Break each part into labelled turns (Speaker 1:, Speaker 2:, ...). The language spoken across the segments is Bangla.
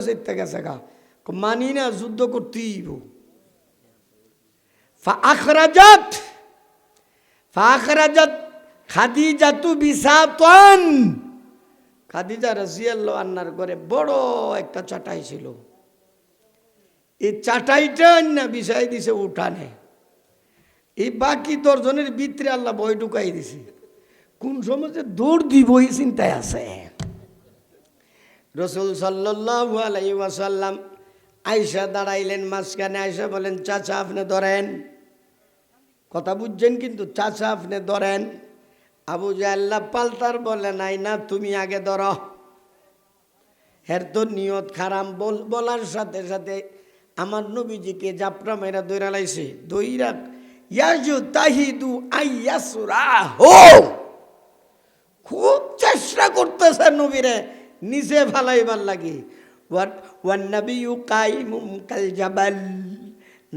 Speaker 1: যেতে গেছে গা। মানি না, যুদ্ধ করতেই খাদিজা আন্নার ঘরে বড় একটা চাটাই ছিল। এই চাটাইটা না বিষয় দিছে উঠানে। এই বাকি দশজনের ভিতরে আল্লাহ বই ঢুকাই দিছে। কোন সময় যে দৌড় দিব এই চিন্তায় আছে। রসুল সাল্লাল্লাহু আলাইহি ওয়াসাল্লাম আয়সা দাঁড়াইলেন মাঝখানে আয়সা বলেন, চাচা, আপনি ধরেন। কথা বুঝছেন কিন্তু, চাচা, আপনি ধরেন। আবু জাল্লা পাল্টার বলে, নাই না, তুমি আগে ধর। হের তো নিয়ত খারাম বল, বলার সাথে সাথে আমার নবীজিকে জাপরা মেরা দৈরা লাইছে। হো খুব চেষ্টা করতেছে নবীরে। নিচে ফালাইবার লাগে।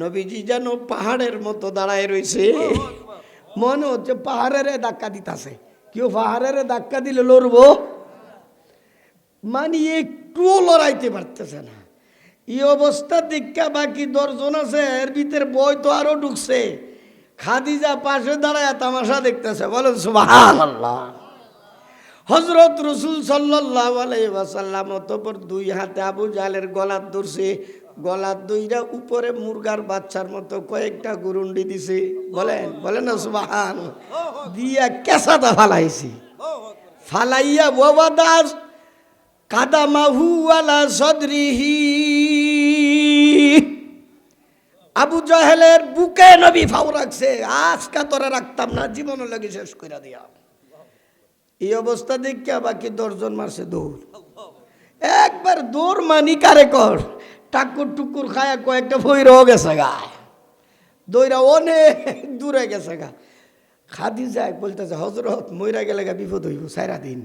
Speaker 1: নবীজি যেন পাহাড়ের মতো দাঁড়ায় রয়েছে মনে হচ্ছে পাহাড়ের ধাক্কা দিতাছে। কেউ পাহাড়ের ধাক্কা দিলে লড়বো? মানে একটুও লড়াইতে পারতেছে না। এই অবস্থা দীক্ষা বাকি দশজন আছে, এর ভিতরে বই তো আরও ঢুকছে। খাদিজা পাশে দাঁড়ায় তামাশা দেখতেছে, বলেন সুবহানাল্লাহ। হজরত রসুল আলাইসাল্লাম অতপর দুই হাতে আবু জালের গলার ধরছে। গলার দুইটা উপরে মুরগার বাচ্চার মতো কয়েকটা গুরুন্ডি দিছে। বলেন বলেন সুবাহান। দিয়া কেসাটা ফালাইছি। ফালাইয়া বাবা দাস কাদা মাহু আলা সদরিহি। আবু জাহেলের বুকে নবী ফাউ রাখছে। আজকা তোরা রাখতাম না জীবন লাগে শেষ করে দিয়া। এই অবস্থা দেখিয়া বাকি দশজন মারছে দৌড়। একবার দৌড় মানি কারে কর? টাকুর টুকুর খায়া কয়েকটা ফইর গেছে গা। দৌড়া অনেক দূরে গেছে গা। খাদি যায়, বলতেছে হজরত মইরা গেলে গা বিপদ হইব, সাইরা দিন।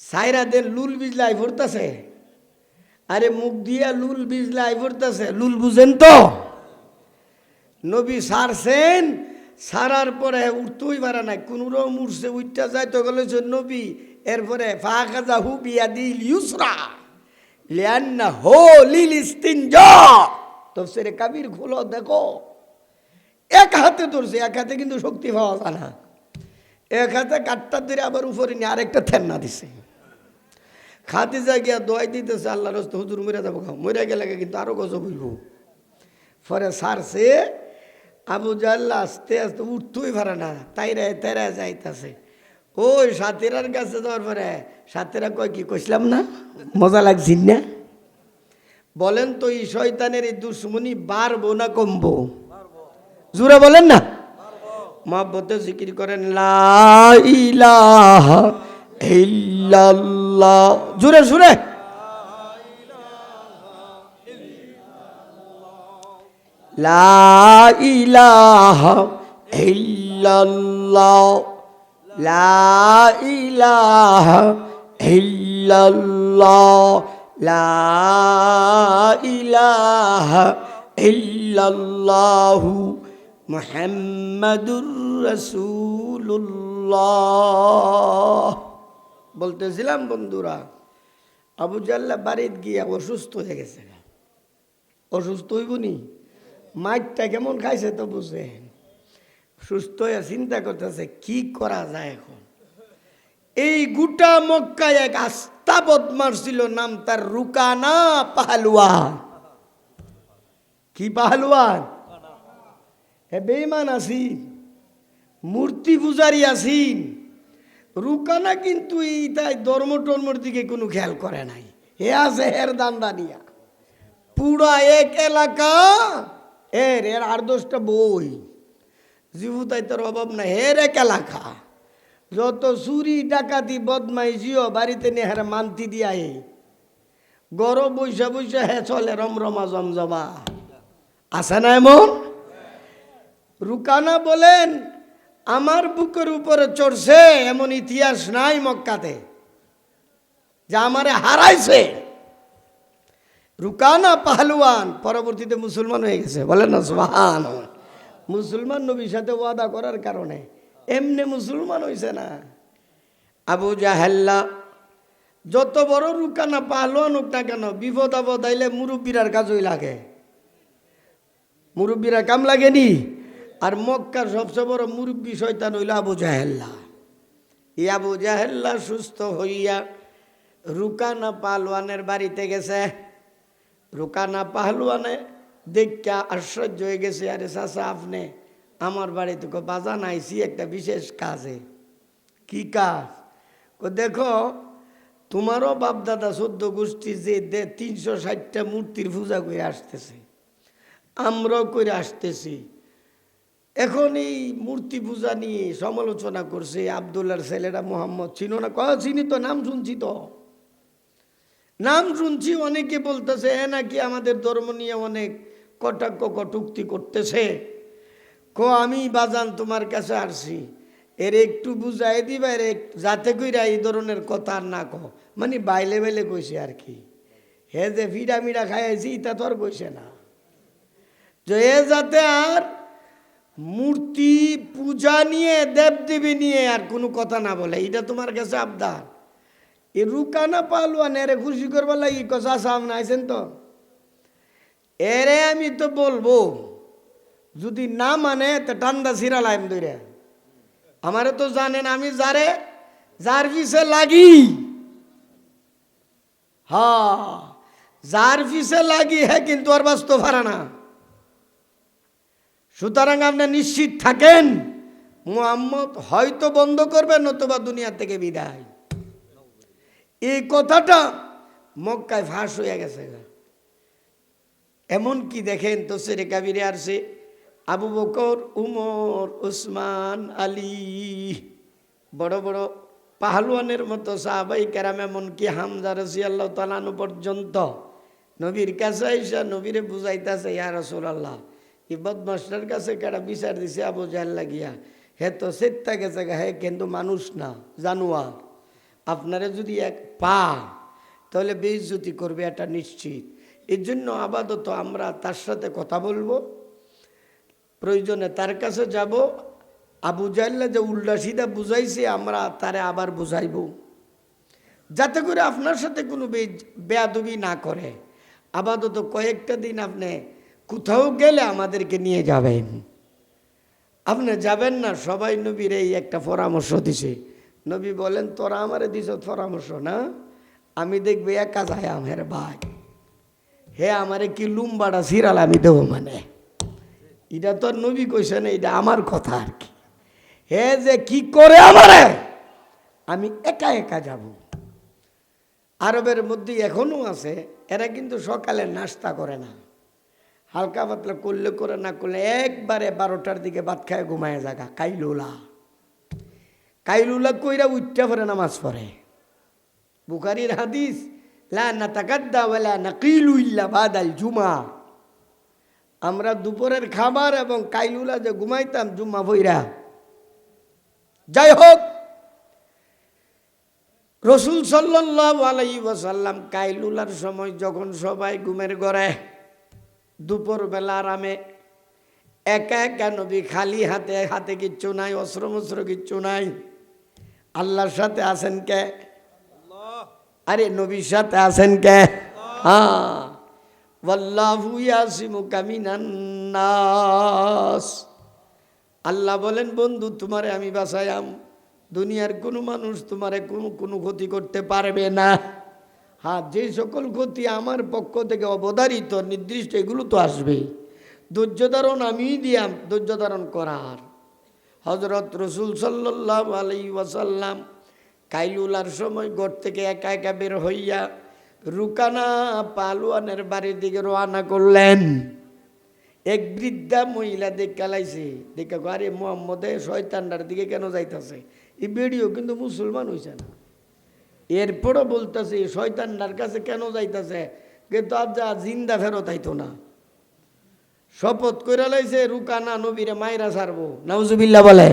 Speaker 1: সাইরা দিন, লুল বিজলাই ভরতেছে আরে মুখ দিয়া লুল বিজলাই ভরতেছে লুল বুঝেন তো? নবী সারছেন সারার পরে উঠতেই পারে না রকম উঠছে উঠতে যাইতে গেলে যে নবী, এরপরে ফাঁকা হু বিয়া দিল ইউসরা, লিয়ান্না হো লিল ইস্তিনজ। তফসিরে কাবির খোলো, দেখো। এক হাতে ধরছে, এক হাতে কিন্তু শক্তি পাওয়া যায় না। এক হাতে কাঠটা ধরে আবার উপরে নিয়ে আরেকটা থেন্না দিছে। যা গিয়া দোয়াই দিতেছে আল্লাহ রস্ত হুজুর মরে যাব মরে গেলে কিন্তু আরও গজব হইব। পরে সারছে আবু জাল্লা আস্তে আস্তে উঠতেই পারে না, তাইরা তেরা যাইতাছে। ওই সাথীরার কাছে যাওয়ার পরে সাথীরা কয়, কি কইছিলাম না? মজা লাগছি না? বলেন তো, এই শয়তানের এই দুশ্মনী বাড়বো না কমবো? জুড়ে বলেন না। মহব্বতে জিকির করেন, লা ইলাহা ইল্লাল্লাহ। জুড়ে জুড়ে লা ইলাহা ইল্লাল্লাহ। লা ইলাহা ইল্লাল্লাহ। লা ইলাহা ইল্লাল্লাহ। মুহাম্মাদুর রাসূলুল্লাহ। বলতেছিলাম বন্ধুরা, আবু জাল্লা বাড়িতে গিয়া অসুস্থ হয়ে গেছে অসুস্থ হইব নি? মাইকটা কেমন খাইছে তো বুঝেন? সুস্থ হয়ে চিন্তা করতেছে, কি করা যায় এখন? এই গোটা মক্কায় এক আস্থা বদমার ছিল নাম তার রুকানা পাহালুয়ান কি পাহালুয়ান হে বেইমান আছি মূর্তি পূজারি আছি রুকানা কিন্তু এই তাই ধর্ম টর্মর দিকে কোনো খেয়াল করে নাই। হে আছে হের দান্দানিয়া। পুরা এক এলাকা এর এর আর দশটা বই। জীবতাই তোর অভাব না হের এক এলাকা যত চুরি, ডাকাতি বদমাই জিও, বাড়িতে নিয়ে হেরে মান্তি দিয়া হে গরম বৈশা বৈশা হে চলে রমরমা জমজমা। আছে না এমন? রুকানা বলেন, আমার বুকের উপরে চড়ছে, এমন ইতিহাস নাই মক্কাতে, যে আমারে হারাইছে। রুকানা পাহলুয়ান, পরবর্তীতে মুসলমান হয়ে গেছে। বলেন না সুবাহান মুসলমান নবীর সাথে ওয়াদা করার কারণে এমনি মুসলমান হয়েছে না। আবু জাহাল্লা, যত বড় রুকানা পাহলোয়ান হোক না কেন, বিপদ আপদ আইলে মুরব্বীরার কাজই লাগে। মুরব্বীরা কাম লাগেনি? আর মক্কার সবচেয়ে বড় মুরব্বী শয়তান হইল আবু জাহেল্লা। এই আবু জাহেল্লা সুস্থ হইয়া রুকানা পাহলোয়ানের বাড়িতে গেছে। রুকানা পাহলোয়ানে দেখা আশ্চর্য হয়ে গেছে, আরে চাচা, আপনি আমার বাড়িতে বাজান আইসি, একটা বিশেষ কাজে। কি কাজ? কো দেখো, তোমারও বাপদাদা চোদ্দ গোষ্ঠী যে দে তিনশো ষাটটা মূর্তির পূজা করে আসতেছে, আমরাও করে আসতেছি। এখন এই মূর্তি পূজা নিয়ে সমালোচনা করছে আবদুল্লার ছেলেরা মোহাম্মদ, চিনো না? কয়া, চিনি তো, নাম শুনছি তো। নাম শুনছি, অনেকে বলতেছে, এ নাকি আমাদের ধর্ম নিয়ে অনেক কটাক্ষ, কটুক্তি করতেছে। কো, আমি বাজান তোমার কাছে আসছি। এর একটু বুঝাই দিবা, এর যাতে কইরা এই ধরনের কথা আর না কো মানে বাইলে বাইলে কইছে আর কি। হে যে ফিডা মিডা খাইছি তা তো আর কইছে না। যে এ যাতে আর মূর্তি পূজা নিয়ে, দেবদেবী নিয়ে আর কোনো কথা না বলে, এটা তোমার কাছে আবদার। এ রুকা রুকানা পালুয়ান এরে খুশি করবার লাগি কষা সামনে আইসেন তো। এরে আমি তো বলব, যদি না মানে তো ঠান্ডা সিরা লাইম ধরে আমারে তো জানেন আমি যারে, যার পিছে লাগি। হ্যাঁ যার পিছে লাগি হ্যাঁ কিন্তু আর বাস্তব হারা না। সুতরাং আপনি নিশ্চিত থাকেন, মোহাম্মদ হয়তো বন্ধ করবেন, নতুবা দুনিয়া থেকে বিদায়। এই কথাটা মক্কায় ফাঁস হয়ে গেছে। এমন কি দেখেন তো সেরে কাবিরে আসছে আবু বকর, উমর, উসমান, আলী, বড় বড় পাহলুয়ানের মতো সাহাবাই কেরাম, এমনকি হামজা রসি আল্লাহ তালানো পর্যন্ত নবীর কাছে আইসা নবীরে বুঝাইতেছে, ইয়া রসুল আল্লাহ এই বদমাস্টার কাছে কেডা বিচার দিছে আবু জাহেল লাগিয়া? হে তো সেত্তা গেছে হে কিন্তু মানুষ না, জানুয়ার। আপনারা যদি এক পা, তাহলে বেইজ্জতি করবে, এটা নিশ্চিত। এর জন্য আপাতত আমরা তার সাথে কথা বলব। প্রয়োজনে তার কাছে যাব। আবু জাইল্লা যে উল্টা সিধা বুঝাইছে, আমরা তারে আবার বুঝাইব। যাতে করে আপনার সাথে কোনো বেয়াদবি না করে। আপাতত কয়েকটা দিন আপনি কোথাও গেলে আমাদেরকে নিয়ে যাবেন। আপনি যাবেন না, সবাই নবীর এই একটা পরামর্শ দিছে। নবী বলেন, তোরা আমারে দিছ পরামর্শ, না? আমি দেখবে একা যায় আমার ভাই। হে আমারে কি লুম্বাটা সিরাল আমি দেবো মানে? এটা তোর নবী কইছে না, এটা আমার কথা আর কি। হে যে কি করে আমারে? আমি একা একা যাব। আরবের মধ্যে এখনও আছে, এরা কিন্তু সকালে নাস্তা করে না। হালকা পাতলা করলে, করে না করলে একবারে বারোটার দিকে ভাত খায়, ঘুমায় জাগা কাইলুলা কাইলুলা কইরা উঠতে পরে নামাজ পড়ে। বুখারির হাদিস, লা না জুমা। আমরা দুপুরের খাবার এবং কাইলুলা যে ঘুমাইতাম জুম্মা বইরা যাই হোক রসুল সাল্লাহ কাইলুলার সময় যখন সবাই ঘুমের ঘরে, দুপুরবেলা আরামে, একা একা নবী খালি হাতে হাতে কিচ্ছু নাই অস্ত্র মস্ত্র কিচ্ছু নাই। আল্লাহর সাথে আছেন কে? আরে নবীর সাথে আছেন কে? হ্যাঁ। নাস। আল্লাহ বলেন বন্ধু তোমারে আমি বাসায়াম দুনিয়ার কোনো মানুষ তোমারে কোনো কোনো ক্ষতি করতে পারবে না। হ্যাঁ যে সকল ক্ষতি আমার পক্ষ থেকে অবধারিত নির্দিষ্ট এগুলো তো আসবে ধৈর্য ধারণ আমিই দিয়াম ধৈর্য ধারণ করার। হজরত রসুল সাল্লাহ আলাই ওয়াসাল্লাম কাইলুলার সময় ঘর থেকে একা একা বের হইয়া রুকানা পালুয়ানের বাড়ির দিকে রওনা করলেন। এক বৃদ্ধা মহিলা দেখে লাইছে, দেখে আরে মোহাম্মদে শয়তানটার দিকে কেন যাইতাছে? এই ভিডিও কিন্তু মুসলমান হইছে না। এরপরও বলতেছে, এই শয়তানটার কাছে কেন যাইতাছে? কিন্তু যা জিন্দা ফেরত আইতো না। শপথ করে লাইছে রুকানা নবীরে মাইরা ছাড়বো। নাউজুবিল্লাহ বলে।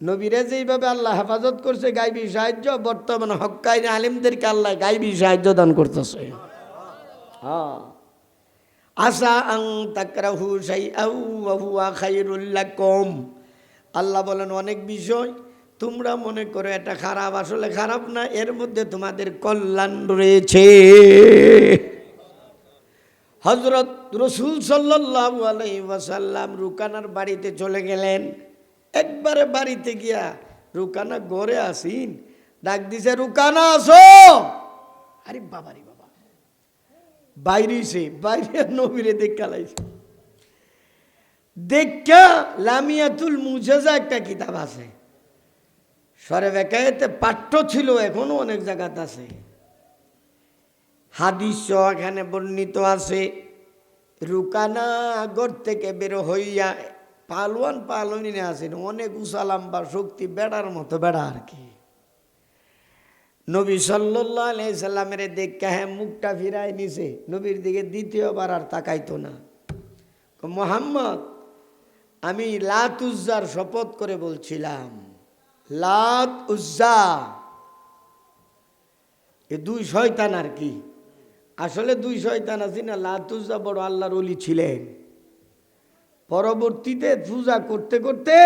Speaker 1: নবীরে যেইভাবে আল্লাহ হেফাজত করছে গাইবি সাহায্য বর্তমানে হক্কাই আলিমদেরকে আল্লাহ গাইবি সাহায্য দান করতেছে। হ্যাঁ। আসা আং তাকরাহু শাইআউ ওয়া হুয়া খায়রুল লাকুম। আল্লাহ বলেন অনেক বিষয় তোমরা মনে করো এটা খারাপ আসলে খারাপ না এর মধ্যে তোমাদের কল্যাণ রয়েছে। হজরত রসুল সাল্লাহ আলাইসাল্লাম রুকানার বাড়িতে চলে গেলেন। একবারে বাড়িতে গিয়া রুকানা ঘরে আসিন, ডাক দিছে, রুকানা, আসো! আরে বাবা রে বাবা। বাইরেছে বাইরে নবীরে দেখা লাইছে। দেখা লামিয়াতুল মুজেজা একটা কিতাব আছে। সরে বেকায়েতে পাঠ্য ছিল, এখনও অনেক জায়গাতে আছে। হাদিস এখানে বর্ণিত আছে, রুকানা গড় থেকে বের হইয়া পালোয়ান পালনি আছেন, অনেক উসালাম বা শক্তি, বেড়ার মতো বেড়া আর কি। নবী সাল্লাহ সাল্লামের দেখে হ্যাঁ মুখটা ফিরায় নিছে, নবীর দিকে দ্বিতীয়বার আর তাকাইতো না। মোহাম্মদ, আমি লাত উজ্জার শপথ করে বলছিলাম, লাত উজ্জা, এ দুই শয়তান আর কি। আসলে দুই শয়তান আছি না লাতুজা বড় আল্লাহর অলি ছিলেন। পরবর্তীতে পূজা করতে করতে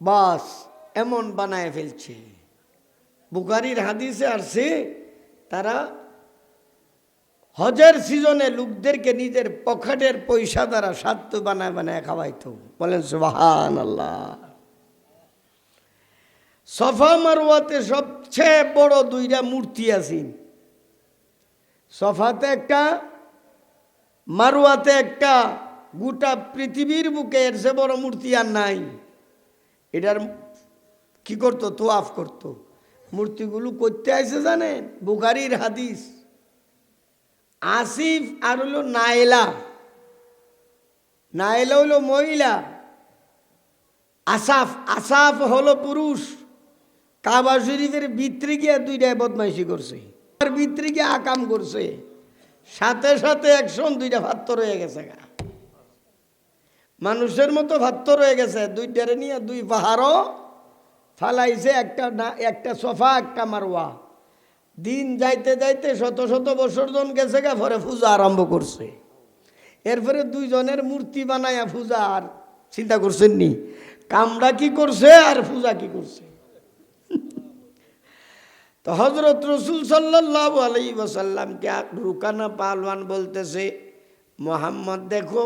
Speaker 1: বাস এমন বানায় ফেলছে। বুকারির হাদিসে আসছে তারা হজের সিজনে লোকদেরকে নিজের পকেটের পয়সা দ্বারা স্বার্থ বানায় বানায় খাওয়াইতো। বলেন সুবাহান আল্লাহ সফা মারুয়াতে সবচেয়ে বড় দুইটা মূর্তি আছেন সফাতে একটা মারুয়াতে একটা, গোটা পৃথিবীর বুকে এর সে বড় মূর্তি আর নাই। এটার কি করতো? তো আফ করতো। মূর্তিগুলো করতে আইসে জানেন? বুখারির হাদিস। আসিফ আর হলো নাইলা নাইলা হলো মহিলা। আসাফ আসাফ হলো পুরুষ। কাবা শরীফের ভিতরে গিয়ে দুইটায় বদমাইশি করছে। গিয়ে আকাম করছে। সাথে সাথে একশন দুইটা ভাত্ত রয়ে গেছে গা। মানুষের মতো ভাত্ত রয়ে গেছে। দুইটারে নিয়ে দুই পাহাড়ও ফালাইছে, একটা না, একটা সোফা, একটা মারোয়া দিন যাইতে যাইতে শত শত বছর জন গেছে গা, পরে পূজা আরম্ভ করছে। এরপরে দুইজনের মূর্তি বানায়া পূজা আর চিন্তা করছেন নি কামড়া কি করছে আর পূজা কি করছে? তো হজরত রসুল সাল্লাহ আলাই ওসাল্লামকে রুকানা পালওয়ান বলতেছে, মোহাম্মদ, দেখো,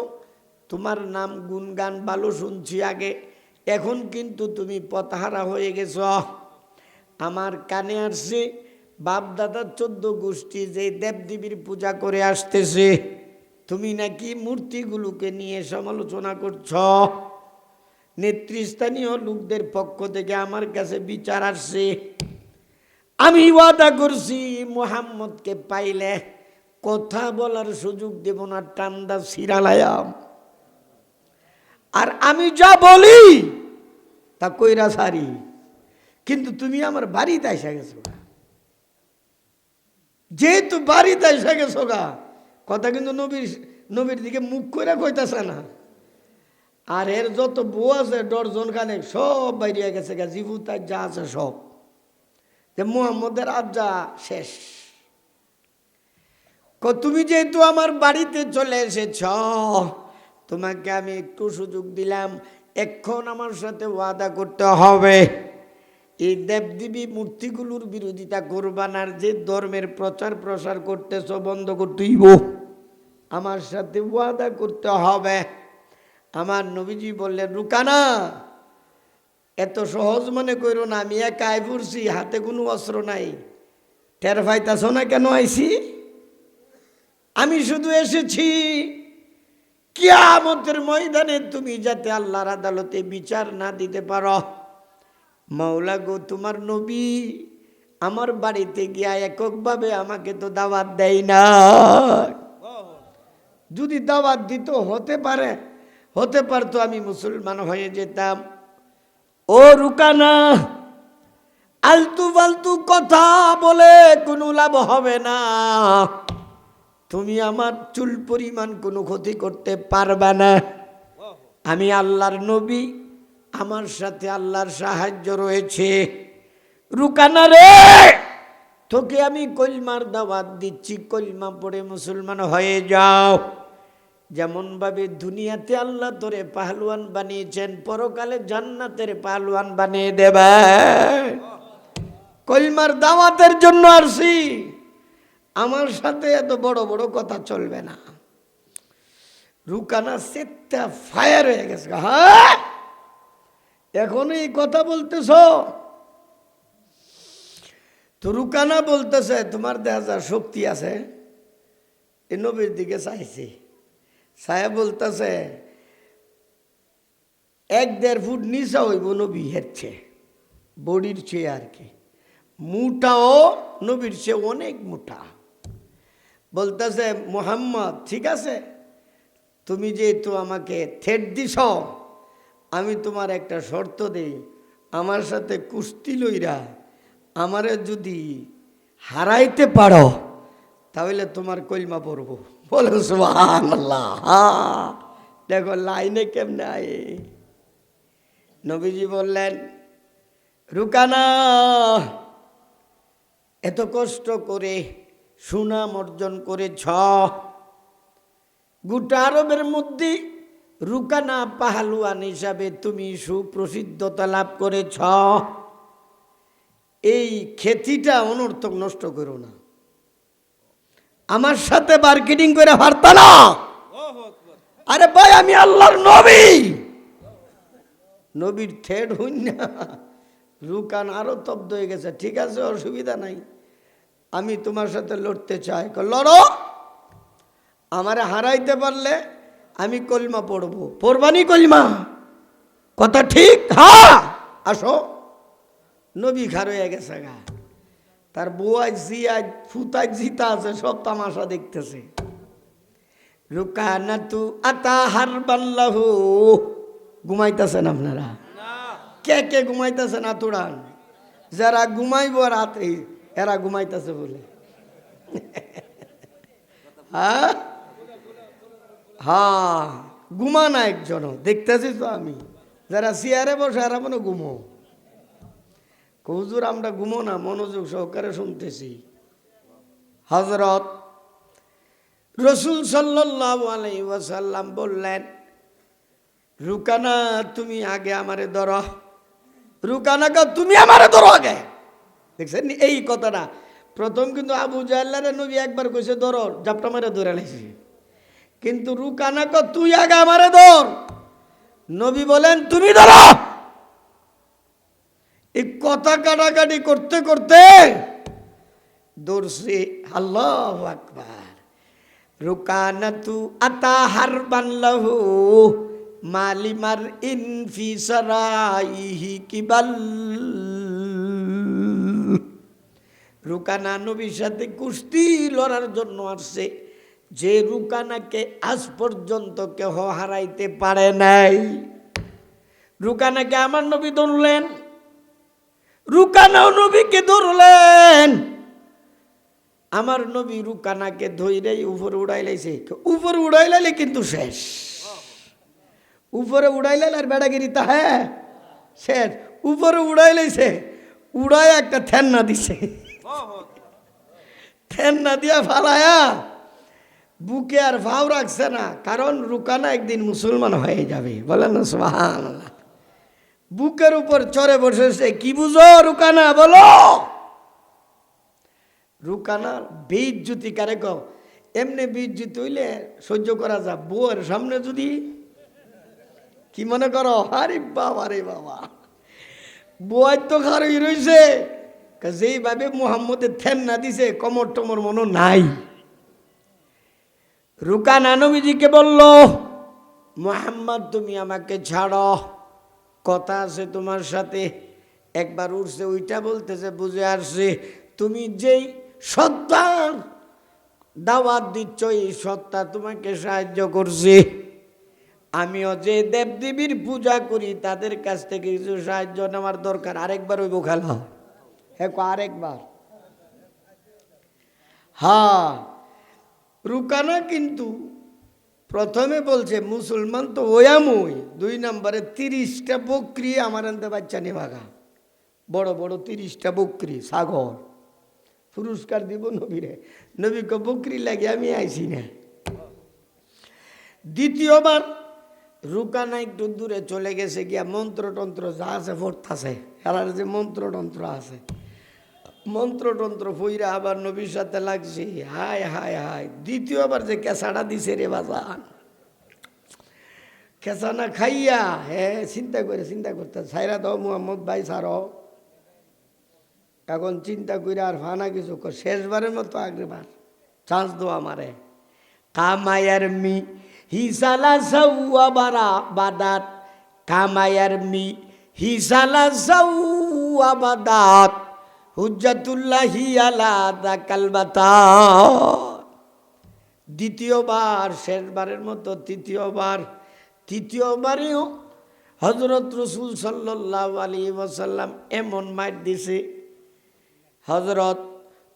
Speaker 1: তোমার নাম গুনগান ভালো শুনছি আগে, এখন কিন্তু তুমি পথহারা হয়ে গেছ। আমার কানে আসছে বাপ দাদার চোদ্দ গোষ্ঠী যে দেবদেবীর পূজা করে আসতেছে, তুমি নাকি মূর্তিগুলোকে নিয়ে সমালোচনা করছ? নেতৃস্থানীয় লোকদের পক্ষ থেকে আমার কাছে বিচার আসছে। আমি ওয়াদা করছি, মোহাম্মদকে পাইলে কথা বলার সুযোগ দেব না, টান্দা সিরালায়াম আর আমি যা বলি, তা কইরা সারি কিন্তু তুমি আমার বাড়িতে এসে গেছো যেহেতু বাড়িতে এসে গেছো গা, কথা কিন্তু নবীর নবীর দিকে মুখ করে কইতাছে না। আর এর যত বউ আছে, ডরজন খানে সব বাইরে গেছে গা তার যা আছে সব। যে মোহাম্মদের আবজা শেষ। তুমি যেহেতু আমার বাড়িতে চলে এসেছ, তোমাকে আমি একটু সুযোগ দিলাম, এখন আমার সাথে ওয়াদা করতে হবে। এই দেবদেবী মূর্তিগুলোর বিরোধিতা করবানার যে ধর্মের প্রচার প্রসার করতেছ, বন্ধ করতেইব আমার সাথে ওয়াদা করতে হবে। আমার নবীজি বললেন, রুকানা এত সহজ মনে করো না, আমি একাই পড়ছি হাতে কোনো অস্ত্র নাই। টের পাইতাছ না কেন আইছি? আমি শুধু এসেছি। কিয়ামতের ময়দানে তুমি যাতে আল্লাহর আদালতে বিচার না দিতে পারো। মাওলা গো, তোমার নবী আমার বাড়িতে গিয়া এককভাবে আমাকে তো দাওয়াত দেয় না। যদি দাওয়াত দিত, হতে পারে, হতে পারতো আমি মুসলমান হয়ে যেতাম। ও রুকানা আলতু ফালতু কথা বলে কোনো লাভ হবে না। তুমি আমার চুল পরিমাণ কোনো ক্ষতি করতে পারবে না। আমি আল্লাহর নবী, আমার সাথে আল্লাহর সাহায্য রয়েছে। রুকানা রে, তোকে আমি কলমার দাওয়াত দিচ্ছি, কলমা পড়ে মুসলমান হয়ে যাও। যেমন ভাবে দুনিয়াতে আল্লাহ তোরে পাহলুয়ান বানিয়েছেন, পরকালে জান্নাতের পাহলুয়ান বানিয়ে দেবে কলমার দাওয়াতের জন্য আসছি আমার সাথে এত বড় বড় কথা চলবে না। রুকানা সেটটা ফায়ার হয়ে গেছে। হ্যাঁ এখন এই কথা বলতেছ? তো রুকানা বলতেছে, তোমার দেখা শক্তি আছে, এ নবীর দিকে চাইছি। ছায়া বলতেছে, এক দেড় ফুট নিচা হইব নবী হেরছে বডির চেয়ে আর কি। মুটাও নবীর চেয়ে অনেক মোটা। বলতেছে, মোহাম্মদ, ঠিক আছে? তুমি যেহেতু আমাকে থেট দিছ, আমি তোমার একটা শর্ত দেই। আমার সাথে কুস্তি লইরা আমারে যদি হারাইতে পারো, তাহলে তোমার কলমা পড়ব। বলো হ্যাঁ দেখো, লাইনে কেমনে আয়ে? নবীজি বললেন, রুকানা, এত কষ্ট করে সুনাম অর্জন করেছ। গোটা আরবের মধ্যে রুকানা পাহালুয়ান হিসাবে তুমি সুপ্রসিদ্ধতা লাভ করেছ। এই খ্যাতিটা অনর্থক নষ্ট করো না। আমার সাথে মার্কেটিং করে পারত না। আরে ভাই আমি আল্লাহর নবী। নবীর থেড হইন না। রুকান আরও তব্দ হয়ে গেছে। ঠিক আছে অসুবিধা নাই। আমি তোমার সাথে লড়তে চাই। লড়ো। আমারে হারাইতে পারলে আমি কলমা পড়ব। পড়বানি কলমা? কথা ঠিক? হ্যাঁ। আসো। নবী খার হয়ে গেছে গা। তার বুয়াই জিয়াই ফুতাই জিতা আছে, সব তামাশা দেখতেছে। রুকানা তু আতা হার বাল্লাহু ঘুমাইতেছেন আপনারা? কে কে ঘুমাইতেছেন আতুড়ান যারা ঘুমাইব রাতে, এরা ঘুমাইতেছে বলে। হ্যাঁ? হ্যাঁ ঘুমা না একজনও, দেখতেছি তো আমি। যারা চেয়ারে বসে, এরা মনে ঘুমো। হুজুর, আমরা ঘুমো না, মনোযোগ সহকারে শুনতেছি। হজরত রসুল ওয়াসাল্লাম বললেন, রুকানা, তুমি আগে আমারে ধর। রুকানা কা তুমি আমারে ধরো আগে। দেখছেন এই কথাটা। প্রথম কিন্তু আবু জাল্লারে নবী একবার কইছে, ধরো, জাপটা মারে ধরে লাইছি কিন্তু রুকানা ক তুই আগে আমারে ধর। নবী বলেন, তুমি ধরো। এই কথা কাটাকাটি করতে করতে দৌড়ছে আল্লাহ আকবার। রুকানাতু আতা হারবান লাহু মালিমার ইনফি সারাইহি কিবাল। রুকানা নবীর সাথে কুস্তি লড়ার জন্য আসছে। যে রুকানাকে আজ পর্যন্ত কেহ হারাইতে পারে নাই। রুকানাকে আমার নবী ধরলেন। রুকানাও নবীকে ধরলেন। আমার নবী রুকানাকে ধইরেই উপরে উড়াই লাইছে উপরে উড়াই লাইলে কিন্তু শেষ। উপরে উড়াই লাইলে আর বেড়াগিরি তা হ্যাঁ শেষ। উপরে উড়াই লাইছে উড়াই একটা থ্যান্না দিছে। থ্যান্না দিয়া ফালায়া বুকে আর ভাও রাখছে না, কারণ রুকানা একদিন মুসলমান হয়ে যাবে। বলেন না সুবহান বুকের উপর চড়ে বসেছে কি বুঝো রুকানা, বলো? রুকানা বীজ জ্যোতি কারে কও? এমনি জ্যোতি হইলে সহ্য করা যা বউয়ের সামনে যদি কি মনে করো? আরে বাবা রে বাবা। বউয়ের তো খারই রইছে। যেইভাবে মোহাম্মদের থ্যান না দিছে, কমর টমর মনো নাই। রুকানা নবীজিকে বলল, মোহাম্মদ, তুমি আমাকে ছাড়ো। কথা আছে তোমার সাথে। একবার উঠছে, ওইটা বলতেছে, বুঝে আসছে, তুমি যেই সত্তা দাওয়াত দিচ্ছ, এই সত্তা তোমাকে সাহায্য করছে। আমিও যে দেবদেবীর পূজা করি, তাদের কাছ থেকে কিছু সাহায্য নেওয়ার দরকার। আরেকবার ওই খেলা হ্যাঁ আরেকবার। হ্যাঁ রুকানা কিন্তু প্রথমে বলছে, মুসলমান তো ওয়ামই। দুই নম্বরে, তিরিশটা বকরি আমার আনতে বাচ্চা নেবাগা বড় বড় তিরিশটা বকরি, সাগর। পুরস্কার দিব নবীরে। নবীকে বকরি লাগে, আমি আইছি না। দ্বিতীয়বার রুকানা একটু দূরে চলে গেছে গিয়া মন্ত্রতন্ত্র যা আছে, পড়তাছে। এরার যে মন্ত্রতন্ত্র আছে। মন্ত্রতন্ত্র ফইরা আবার নবীর সাথে লাগছে। হায় হায় হায়। দ্বিতীয়বার যে কেঁচাটা দিছে রে বাজান। কেঁচা না খাইয়া হ্যাঁ চিন্তা করে, চিন্তা করতে সাইরা দাও মুহাম্মদ ভাই সার এখন চিন্তা করে আর ফানা কিছু শেষবারের মতো আগেবার চান্স দো আমারে। কামায়ার মি, হিসালা সাউয়া বারা বাদাত। কামায়ার মি, হিসালা সাউয়া বাদাত হুজ্জাতুল্লাহি আলা কালবাতা। দ্বিতীয়বার, শেষবারের মতো তৃতীয়বার, তৃতীয়বারেও হজরত রসুল সাল্লাহ ওসাল্লাম এমন মার দিছে। হজরত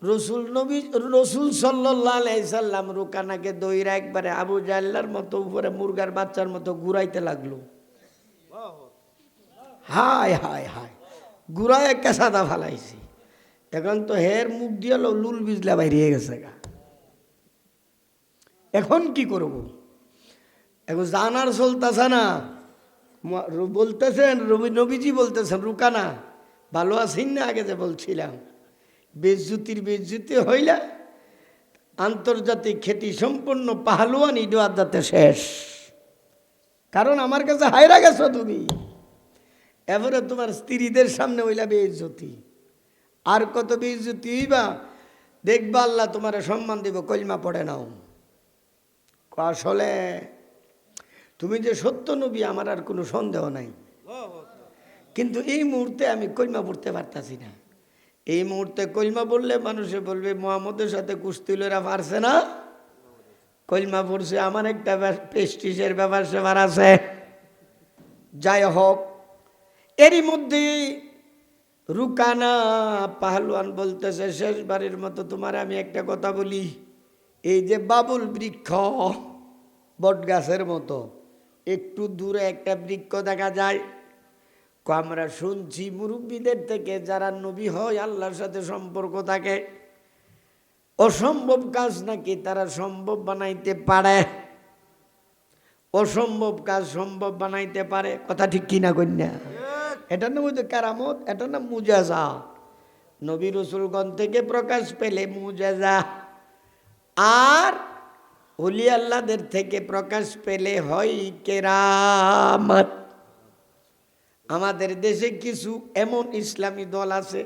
Speaker 1: রসুল নবী, রসুল সাল্লাহ আলাইসাল্লাম রুকানাকে দইরা একবারে আবু জাল্লার মতো উপরে মুরগার বাচ্চার মতো ঘুরাইতে লাগল। হায় হায় হায়। ঘুরায় কেসাদা ফালাইছি এখন তো হের মুখ দিয়ে লুল বিজলা বাইরিয়ে গেছে গা। এখন কি করব? এখন জানার চলতেছে না। বলতেছেন, রবি, নবীজি বলতেছেন, রুকানা, ভালো আছেন না? আগে যে বলছিলাম, বেজ্জুতির বেজ্জুতি হইলে আন্তর্জাতিক খ্যাতি সম্পন্ন পাহালুয়ান ইডোয়ার যাতে শেষ। কারণ আমার কাছে হায়রা গেছো তুমি। এবারে তোমার স্ত্রীদের সামনে হইলা বেজ্জতি। আর কত বেজ্জতি বা দেখবা আল্লাহ তোমার সম্মান দিব, কলমা পড়ে নাও। আসলে তুমি যে সত্য নবী, আমার আর কোনো সন্দেহ নাই। কিন্তু এই মুহূর্তে আমি কলমা পড়তে পারতাছি না। এই মুহূর্তে কলমা পড়লে মানুষে বলবে, মোহাম্মদের সাথে কুস্তি কুস্তিলেরা পারছে না? কলমা পড়ছে, আমার একটা পেস্টিসের ব্যাপার সেবার আছে। যাই হোক, এরই মধ্যে রুকানা, পাহলওয়ান বলতেছে, শেষবারের মতো তোমার আমি একটা কথা বলি। এই যে বাবুল বৃক্ষ বট গাছের মতো, একটু দূরে একটা বৃক্ষ দেখা যায়। আমরা শুনছি মুরব্বীদের থেকে যারা নবী হয়, আল্লাহর সাথে সম্পর্ক থাকে। অসম্ভব কাজ নাকি তারা সম্ভব বানাইতে পারে? অসম্ভব কাজ সম্ভব বানাইতে পারে? কথা ঠিক কিনা কন্যা এটার নাম হচ্ছে কারামত, এটার নাম মুজাজা। নবী রসুলগণ থেকে প্রকাশ পেলে মুজাজা। আর অলি আল্লাদের থেকে প্রকাশ পেলে হয় কেরামত। আমাদের দেশে কিছু এমন ইসলামী দল আছে,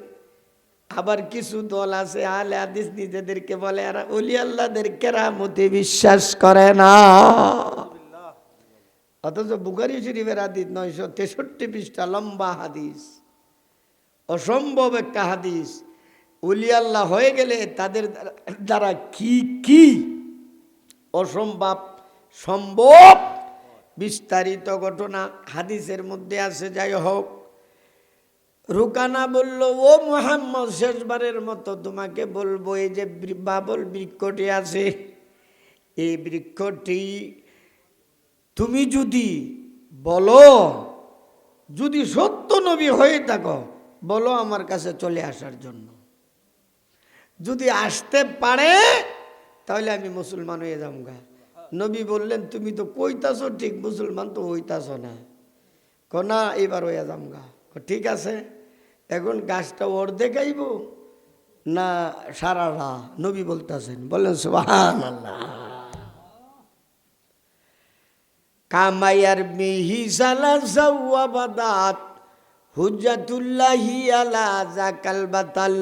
Speaker 1: আবার কিছু দল আছে আলে আদিস নিজেদেরকে বলে আর অলি আল্লাহদের কেরামতে বিশ্বাস করে না। অথচ বুখারি শরীফের হাদিস নয়শো তেষট্টি পৃষ্ঠা লম্বা হাদিস। অসম্ভব একটা হাদিস। উলি আল্লাহ হয়ে গেলে তাদের দ্বারা কি কি অসম্ভব সম্ভব? বিস্তারিত ঘটনা হাদিসের মধ্যে আছে, যাই হোক। রুকানা বলল, ও মোহাম্মদ, শেষবারের মতো তোমাকে বলব, এই যে বাবল বৃক্ষটি আছে, এই বৃক্ষটি তুমি যদি বলো, যদি সত্য নবী হয়ে থাকো, বলো আমার কাছে চলে আসার জন্য। যদি আসতে পারে, তাহলে আমি মুসলমান হয়ে যামগা। নবী বললেন, তুমি তো কইতাছো, ঠিক মুসলমান তো হইতাছ না। ক না এবার হইয়া যামগা। ঠিক আছে, এখন গাছটা ওর দেখাইব না সারারা নবী বলতেছেন, বললেন সুবাহান আল্লাহ কামায়ার মিহি সালা সাওয়াবাদাত হুজ্জাতুল্লাহি আলা জাকাল বাতাল।